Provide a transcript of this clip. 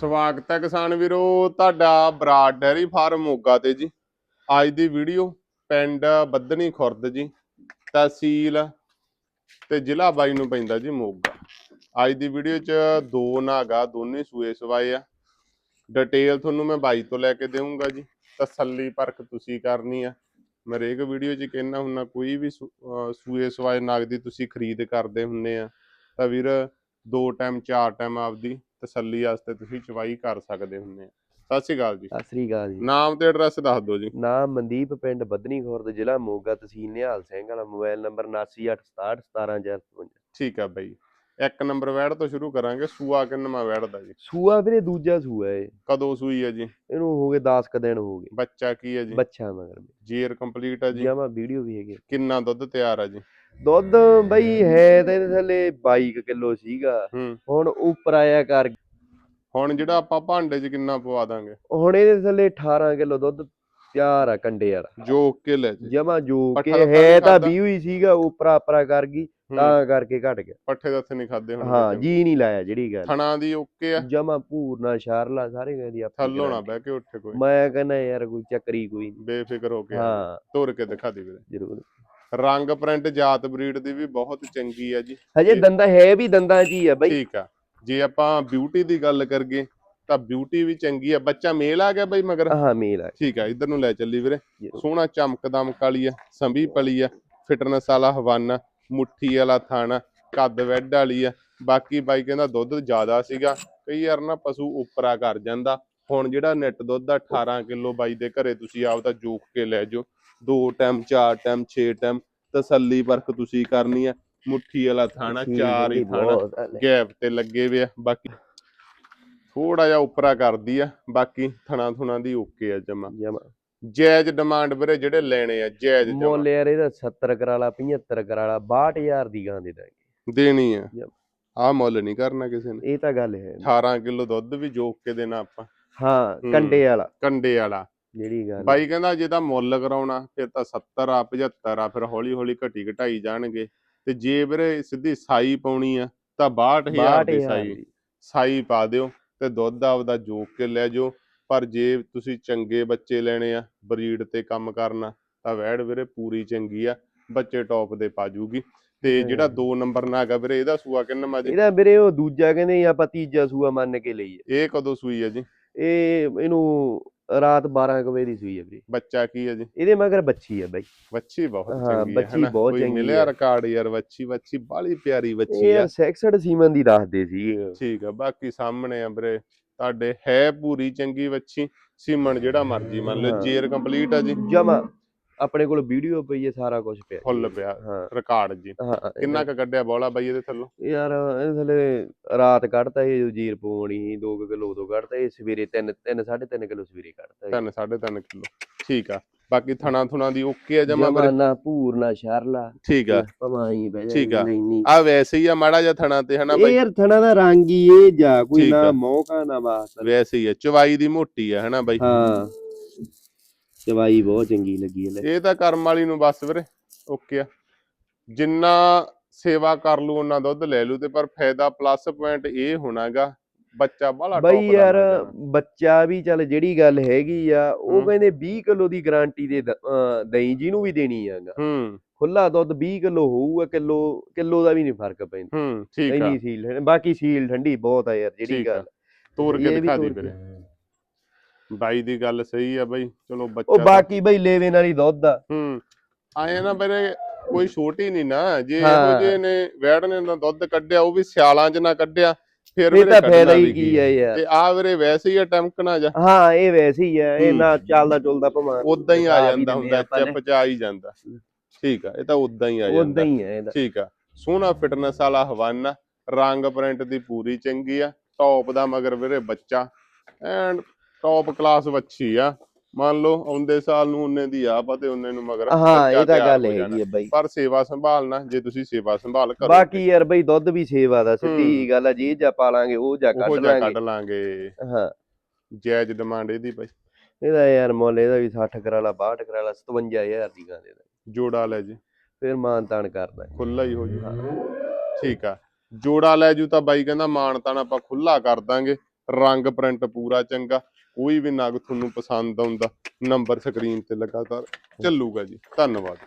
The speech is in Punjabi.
ਸਵਾਗਤ ਹੈ ਕਿਸਾਨ ਵੀਰੋ, ਤੁਹਾਡਾ ਬਰਾਡ ਡੈਰੀ ਫਾਰਮ ਮੋਗਾ ਤੇ ਜੀ। ਅੱਜ ਦੀ ਵੀਡੀਓ ਪਿੰਡ ਬੱਦਣੀ ਖੁਰਦ ਜੀ, ਤਹਿਸੀਲ ਤੇ ਜ਼ਿਲ੍ਹਾ ਬਾਈ ਨੂੰ ਪੈਂਦਾ ਜੀ ਮੋਗਾ। ਅੱਜ ਦੀ ਵੀਡੀਓ 'ਚ ਦੋ ਨਾਗਾ, ਦੋਨੇ ਸੂਏ ਸਵਾਏ ਆ। ਡਿਟੇਲ ਤੁਹਾਨੂੰ ਮੈਂ ਬਾਈ ਤੋਂ ਲੈ ਕੇ ਦੇਵਾਂਗਾ ਜੀ। ਤਸੱਲੀ ਪਰਖ ਤੁਸੀਂ ਕਰਨੀ ਆ। ਮੈਂ ਹਰੇਕ ਵੀਡੀਓ 'ਚ ਕਹਿਣਾ ਹੁੰਨਾ, ਕੋਈ ਵੀ ਸੂਏ ਸਵਾਏ ਨਾਗ ਦੀ ਤੁਸੀਂ ਖਰੀਦ ਕਰਦੇ ਹੁੰਨੇ ਆ। ਤਾਂ ਵੀਰ, ਦੋ ਟਾਈਮ, ਚਾਰ ਟਾਈਮ ਆਪਦੀ ਤਸੱਲੀ ਵਾਸਤੇ ਤੁਸੀਂ ਚਵਾਈ ਕਰ ਸਕਦੇ ਹੁੰਦੇ ਆ। ਸਤਿ ਸ਼੍ਰੀ ਅਕਾਲ ਜੀ। ਸਤਿ ਸ੍ਰੀ ਅਕਾਲ ਜੀ। ਨਾਮ ਤੇ ਐਡਰੈਸ ਦੱਸ ਦਿਓ ਜੀ। ਨਾਮ ਮਨਦੀਪ ਪਿੰਡ ਬੱਦਨੀ ਖੁਰਦ ਜ਼ਿਲ੍ਹਾ ਮੋਗਾ ਤਹਿਸੀਲ ਨਿਹਾਲ ਸਿੰਘ ਵਾਲਾ ਮੋਬਾਈਲ ਨੰਬਰ 7986617055 ਠੀਕ ਆ ਬਾਈ। ਇੱਕ ਨੰਬਰ ਵੈੜ ਤੋਂ ਸ਼ੁਰੂ ਕਰਾਂਗੇ ਸੂਆ ਕਿੰਨਵਾਂ ਵੈੜ ਦਾ ਜੀ? ਸੂਆ ਵੀਰੇ ਦੂਜਾ ਸੂਆ ਏ। ਕਦੋਂ ਸੂਈ ਹੈ ਜੀ? ਇਹਨੂੰ ਹੋ ਗਏ 10 ਕ ਦਿਨ ਹੋ ਗਏ। ਬੱਚਾ ਕੀ ਹੈ ਜੀ? ਬੱਚਾ ਮਗਰ। ਜੀਰ ਕੰਪਲੀਟ ਹੈ ਜੀ। ਜਮਾ ਵੀਡੀਓ ਵੀ ਹੈਗੇ ਕਿੰਨਾ ਦੁੱਧ ਤਿਆਰ ਆ ਜੀ? ਦੁੱਧ ਬਈ ਹੈ ਤੇ ਇਹਦੇ ਥੱਲੇ 22 ਕਿਲੋ ਸੀਗਾ। ਹੂੰ। ਹੁਣ ਉੱਪਰ ਆਇਆ ਕਰ। ਹੁਣ ਜਿਹੜਾ ਆਪਾਂ ਭਾਂਡੇ 'ਚ ਕਿੰਨਾ ਪਵਾ ਦਾਂਗੇ? ਹੁਣ ਇਹਦੇ ਥੱਲੇ 18 ਕਿਲੋ ਦੁੱਧ ਤਿਆਰ ਆ ਕੰਡੇ ਵਾਲਾ। ਜੋ ਕਿਲ ਹੈ ਜੀ। ਜਮਾ ਜੋ ਪੱਠਾ ਕਿ ਤਾਂ ਹੈ ਨਹੀਂ ਤਾਂ ਖਾਧਾ? 20 ਹੀ ਸੀਗਾ ਉਪਰਾ ਆਪਰਾ ਕਰ ਗਈ ਤਾਂ ਕਰਕੇ ਘਟ ਗਿਆ। ਪੱਠੇ ਦੱਥੇ ਨਹੀਂ ਖਾਦੇ ਹੁਣ ਹਾਂ ਜੀ ਨਹੀਂ ਲਾਇਆ ਜਿਹੜੀ ਗੱਲ। ਥਣਾ ਦੀ ਓਕੇ ਆ। ਜਮਾ ਪੂਰਨਾ ਸ਼ਾਰਲਾ ਸਾਰੇ ਕਹਿੰਦੀ ਆਪਣੀ ਥੱਲੋਂ ਨਾ। ਬਹਿ ਕੇ ਉੱਠੇ ਕੋਈ। ਮੈਂ ਕਹਿੰਦਾ ਯਾਰ ਕੋਈ ਚੱਕਰੀ ਕੋਈ ਨੀ। ਬੇਫਿਕਰ ਹੋ ਕੇ ਆ। ਹਾਂ। ਤੁਰ ਕੇ ਦਿਖਾ ਦੇ ਵੀਰੇ। ਜ਼ਰੂਰ। ਰੰਗ ਪ੍ਰਿੰਟ ਜਾਤ ਬਰੀਡ ਦੀ ਵੀ ਬਹੁਤ ਚੰਗੀ ਆ ਜੀ। ਹਜੇ ਦੰਦਾ ਹੈ ਵੀ ਦੰਦਾਂ ਹੀ ਆ ਬਈ। ਠੀਕ ਆ। ਜੇ ਆਪਾਂ ਬਿਊਟੀ ਦੀ ਗੱਲ ਕਰੀਏ ਤਾਂ ਬਿਊਟੀ ਵੀ ਚੰਗੀ ਆ। ਬੱਚਾ ਮੇਲ ਆ ਗਿਆ ਬਈ ਮਗਰ? ਹਾਂ ਮੇਲ ਆ ਠੀਕ ਆ ਇਧਰ ਨੂੰ ਲੈ ਚੱਲੀ ਵੀਰੇ। ਸੋਹਣਾ ਚਮਕ ਦਮਕ ਵਾਲੀ ਆ ਸੰਭੀ ਪਲੀ ਆ ਫਿਟਨੈਸ ਵਾਲਾ ਹਵਾਨਾ ਮੁੱਠੀ ਵਾਲਾ ਥਾਣਾ ਕੱਦ ਵੈਡ ਵਾਲੀ ਆ। ਬਾਕੀ ਬਾਈ ਕਹਿੰਦਾ ਦੁੱਧ ਜ਼ਿਆਦਾ ਸੀਗਾ ਕਈ ਵਾਰ ਨਾ ਪਸ਼ੂ ਉਪਰਾ ਕਰ ਜਾਂਦਾ। ਹੁਣ ਜਿਹੜਾ ਨੈਟ ਦੁੱਧ ਆ 18 ਕਿਲੋ ਬਾਈ ਦੇ ਘਰੇ ਤੁਸੀਂ ਆਪਦਾ ਜੋਖ ਕੇ ਲੈ ਜਾਓ। ਦੋ ਟਾਈਮ ਚਾਰ ਟਾਈਮ 6 ਟਾਈਮ ਤਸੱਲੀ ਪਰਖ ਤੁਸੀਂ ਕਰਨੀ ਆ। ਮੁੱਠੀ ਵਾਲਾ ਥਾਣਾ ਚਾਰ ਹੀ ਥਾਣਾ। ਗੈਪ ਤੇ ਲੱਗੇ ਵੇ ਆ ਬਾਕੀ ਥੋੜਾ ਜਿਹਾ ਉਪਰਾ ਕਰਦੀ ਆ ਬਾਕੀ ਥਣਾ ਥੁਣਾ ਦੀ ਓਕੇ ਆ ਜਮਾ। ਜਾਇਜ਼ ਡਿਮਾਂਡ ਵੀਰੇ ਜਿਹੜੇ ਲੈਣੇ ਆ ਜਾਇਜ਼ ਜਮਾਂ। ਮੁੱਲ ਯਾਰ ਇਹਦਾ 70 ਕਰਾਲਾ 75 ਕਰਾਲਾ 62000 ਦੀ ਗਾਂ ਦੇ ਦਾਂਗੇ। ਦੇਣੀ ਆ। ਆ ਮੁੱਲ ਨਹੀਂ ਕਰਨਾ ਕਿਸੇ ਨੇ। ਇਹ ਤਾਂ ਗੱਲ ਹੈ। 18 ਕਿਲੋ ਦੁੱਧ ਵੀ ਜੋਕ ਕੇ ਦੇਣਾ ਆਪਾਂ। ਹਾਂ ਹੂੰ। ਕੰਡੇ ਵਾਲਾ। ਕੰਡੇ ਵਾਲਾ। ਜਿਹੜੀ ਗੱਲ ਬਾਈ ਕਹਿੰਦਾ ਜੇ ਤਾਂ ਮੁੱਲ ਕਰਾਉਣਾ ਫਿਰ ਤਾਂ 70 ਆ 75 ਆ ਫਿਰ ਹੌਲੀ ਹੌਲੀ ਘਟੀ ਘਟਾਈ ਜਾਣਗੇ। ਤੇ ਜੇ ਵੀਰੇ ਸਿੱਧੀ ਸਾਈ ਪਾਉਣੀ ਆ ਤਾਂ 62000 ਦੀ 62000 ਸਾਈ ਸਾਈ ਪਾ ਦਿਓ ਤੇ ਦੁੱਧ ਆਪਦਾ ਜੋਕ ਕੇ ਲੈ ਜਾਓ। ਪਰ ਜੇ ਤੁਸੀਂ ਚੰਗੇ ਬੱਚੇ ਲੈਣੇ ਆ ਬਰੀਡ ਤੇ ਕੰਮ ਕਰਨਾ ਤਾਂ ਵੈੜ ਵੀਰੇ ਪੂਰੀ ਚੰਗੀ ਆ ਬੱਚੇ ਟੌਪ ਦੇ ਪਾ ਜੂਗੀ। ਤੇ ਜਿਹੜਾ ਹਮ। 2 ਨੰਬਰ ਨਾਗਾ ਵੀਰੇ ਇਹਦਾ ਸੂਆ ਕਿੰਨਾ ਜੀ ਇਹਦਾ ਵੀਰੇ ਉਹ ਦੂਜਾ ਕਹਿੰਦੇ ਆਪਾਂ ਤੀਜਾ ਸੂਆ ਮੰਨ ਕੇ ਲਈਏ। ਇਹ ਕਦੋਂ ਸੂਈ ਹੈ ਜੀ? ਇਹ ਇਹਨੂੰ ਰਾਤ 12 ਕੁ ਵਜੇ ਦੀ ਸੂਈ ਹੈ ਵੀਰੇ। ਬੱਚਾ ਕੀ ਹੈ ਜੀ? ਇਹਦੇ ਮਗਰ ਬੱਚੀ ਹੈ ਬਾਈ। ਵੱਛੀ ਬਹੁਤ ਹਾਂ, ਚੰਗੀ ਹੈ ਹਨਾ? ਬਹੁਤ ਕੋਈ ਚੰਗੀ ਮਿਲਿਆ ਹੈ। ਰਿਕਾਰਡ ਯਾਰ ਵੱਛੀ ਵੱਛੀ ਬਾਲੀ ਪਿਆਰੀ ਵੱਛੀ ਇਹ ਸੈਕਸਡ ਸੀਮਨ ਦੀ ਦੱਸਦੇ ਸੀ ਠੀਕ ਆ ਬਾਕੀ ਸਾਹਮਣੇ ਆ ਵੀਰੇ ਤੁਹਾਡੇ ਹੈ ਪੂਰੀ ਚੰਗੀ ਵੱਛੀ ਸੀਮਨ ਜਿਹੜਾ ਮਰਜ਼ੀ ਮੰਨ ਲਓ ਹਾਂ। ਜੇਰ ਕੰਪਲੀਟ ਆ ਜੀ। ਜਮਾ। ਆਪਣੇ ਕੋਲ ਵੀਡੀਓ ਪਈ ਹੈ ਸਾਰਾ ਕੁਝ ਪਿਆ। ਫੁੱਲ ਪਿਆ ਹਾਂ। ਰਿਕਾਰਡ ਜੀ। ਹਾਂ ਕਿੰਨਾ ਕ ਕੱਢਿਆ ਬੋਲਾ ਬਾਈ ਇਹਦੇ ਥੱਲੋਂ? ਯਾਰ ਇਹ ਥਲੇ ਰਾਤ ਕੱਢਤਾ ਇਹ ਜੀਰ ਪਵਾਉਣੀ 2 ਕਿਲੋ ਉਦੋਂ ਕੱਢਤਾ ਇਹ ਸਵੇਰੇ 3 3 3.5 ਕਿਲੋ ਸਵੇਰੇ ਕੱਢਤਾ ਇਹ। 3 3.5 ਕਿਲੋ। ਠੀਕ ਆ। ਬਾਕੀ ਥਣਾ ਥੁਣਾ ਦੀ ਓਕੇ ਆ ਜਮਾ ਜਮਾਨਾ ਪੂਰਨਾ ਸ਼ਰਲਾ। ਠੀਕ ਆ। ਪਵਾਈ ਬੈ ਠੀਕ ਆ। ਨਹੀਂ ਨਹੀਂ। ਆ ਵੈਸੇ ਹੀ ਆ ਮਾੜਾ ਜਿਹਾ ਥਣਾ ਤੇ ਹਨਾ ਬਾਈ? ਯਾਰ ਥਣਾ ਦਾ ਰੰਗ ਹੀ ਇਹ ਜਾ ਕੋਈ। ਨਾ ਮੌਕਾ ਨਾ ਵਾਸਤਾ ਵੈਸੇ ਹੀ ਆ ਚਵਾਈ ਦੀ ਮੋਟੀ ਆ ਹਨਾ ਬਾਈ? ਹਾਂ। ਚਵਾਈ ਬਹੁਤ ਚੰਗੀ ਲੱਗੀ ਲੈ। ਇਹ ਤਾਂ ਕਰਮ ਵਾਲੀ ਨੂੰ ਬਸ ਵੀਰੇ ਓਕੇ ਆ। ਜਿੰਨਾ ਸੇਵਾ ਕਰ ਲੂ ਉਹਨਾਂ ਦੁੱਧ ਲੈ ਲੂ ਤੇ ਪਰ ਫਾਇਦਾ ਪਲੱਸ ਪੁਆਇੰਟ ਇਹ ਹੋਣਾਗਾ ਬੱਚਾ ਬਾਹਲਾ ਬਈ top ਦਾ ਯਾਰ। ਬੱਚਾ ਵੀ ਚੱਲ ਜਿਹੜੀ ਗੱਲ ਹੈਗੀ ਆ ਉਹ ਹੂੰ। ਕਹਿੰਦੇ 20 ਕਿਲੋ ਦੀ ਗਾਰੰਟੀ ਦੇ ਦਹੀਂ ਜਿਹਨੂੰ ਵੀ ਦੇਣੀ ਆਗਾ ਹੂੰ। ਖੁੱਲਾ ਦੁੱਧ 20 ਕਿਲੋ ਹੋਊਗਾ ਕਿਲੋ ਕਿਲੋ ਦਾ ਵੀ ਨਹੀਂ ਫ਼ਰਕ ਪੈਂਦਾ। ਹੂੰ ਠੀਕ ਆ। ਇੰਨੀ ਸੀਲ ਬਾਕੀ ਸੀਲ ਠੰਡੀ ਬਹੁਤ ਆ ਯਾਰ ਜਿਹੜੀ ਗੱਲ। ਤੋਰ ਕੇ ਦਿਖਾ ਦੀ। ਵੀਰੇ। ਬਾਈ ਦੀ ਗੱਲ ਸਹੀ ਆ ਬਾਈ ਚਲੋ ਬੱਚਾ ਉਹ ਬਾਕੀ ਬਈ ਲੇਵੇ ਨਾਲ ਹੀ ਦੁੱਧ ਆ। ਹੂੰ ਆਏ ਨਾ ਵੀਰੇ ਕੋਈ ਛੋਟੀ ਨਹੀਂ ਨਾ ਜੇ ਇਹੋ ਹਾਂ। ਨੇ ਵੈੜ ਨੇ ਨਾ ਦੁੱਧ ਕੱਢਿਆ ਉਹ ਵੀ ਸਿਆਲਾਂ 'ਚ ਨਾ ਕੱਢਿਆ ਫਿਰ ਇਹ ਵੀਰੇ ਤਾਂ ਫਾਇਦਾ ਹੀ ਵੀ ਕੀ ਆ ਯਾਰ। ਤੇ ਆ ਵੀਰੇ ਵੈਸੇ ਹੀ ਆ ਟਮਕਣਾ ਜਾ। ਹਾਂ ਇਹ ਵੈਸੇ ਹੀ ਆ ਇਹ ਹੂੰ। ਨਾ ਚੱਲਦਾ ਚੁਲਦਾ ਭਮਾ ਉਦਾਂ ਹੀ ਆ ਵੀ ਜਾਂਦਾ ਹੁੰਦਾ। ਚਿਪ ਚ ਆ ਹੀ ਜਾਂਦਾ। ਠੀਕ ਆ ਇਹ ਤਾਂ ਉਦਾਂ ਹੀ ਆ ਉਦਾਂ ਜਾਂਦਾ ਹੀ ਆ ਇਹਦਾ ਠੀਕ ਆ ਸੋਹਣਾ ਫਿਟਨੈਸ ਵਾਲਾ ਹਵਾਨਾ ਰੰਗ ਪ੍ਰਿੰਟ ਦੀ ਪੂਰੀ ਚੰਗੀ ਆ ਟੌਪ ਦਾ ਮਗਰ ਵੀਰੇ ਬੱਚਾ ਐਂਡ ਟੌਪ ਕਲਾਸ ਵੱਛੀ ਆ। ਮੰਨ ਲਓ ਆਉਂਦੇ ਸਾਲ ਨੂੰ ਉਹਨੇ ਦੀ ਆ ਤੇ ਉਹਨੇ ਨੂੰ ਮਗਰ ਹਾਂ ਇਹ ਤਾਂ ਗੱਲ ਹੋ। ਹੈਗੀ ਆ ਬਈ। ਪਰ ਸੇਵਾ ਸੰਭਾਲਣਾ ਜੇ ਤੁਸੀਂ ਸੇਵਾ ਸੰਭਾਲ ਕਰੋ ਬਾਕੀ ਯਾਰ ਬਈ ਦੁੱਧ ਵੀ ਸੇਵਾ ਦਾ ਸਿੱਧੀ ਹੂੰ। ਗੱਲ ਆ ਜੇ ਜਾ ਪਾਲਾਂਗੇ ਉਹ ਜਾ ਕੱਢ ਲਾਂਗੇ। ਕੱਢ ਲਾਂਗੇ। ਹਾਂ। ਜਾਇਜ਼ ਡਿਮਾਂਡ ਇਹਦੀ ਭਾਈ ਇਹਦਾ ਯਾਰ ਮੁੱਲ ਇਹਦਾ ਵੀ 60 ਕਰਾਲਾ 62 ਕਰਾਲਾ 57000 ਦੀ ਗਾਂ ਦੇ। ਜੋੜਾ ਲੈ ਜੀ। ਫਿਰ ਮਾਨ ਤਾਨ ਕਰਦਾ। ਖੁੱਲਾ ਹੀ ਹੋ ਜੂ। ਠੀਕ ਆ। ਜੋੜਾ ਲੈ ਜੂ ਤਾਂ ਬਾਈ ਕਹਿੰਦਾ ਮਾਨ ਤਾਨ ਆਪਾਂ ਖੁੱਲਾ ਕਰ ਦਾਂਗੇ। ਰੰਗ ਪ੍ਰਿੰਟ ਪੂਰਾ ਚੰਗਾ। ਕੋਈ ਵੀ ਨਗ ਤੁਹਾਨੂੰ ਪਸੰਦ ਆਉਂਦਾ ਨੰਬਰ ਸਕਰੀਨ ਤੇ ਲਗਾਤਾਰ ਚੱਲੂਗਾ ਜੀ। ਧੰਨਵਾਦ।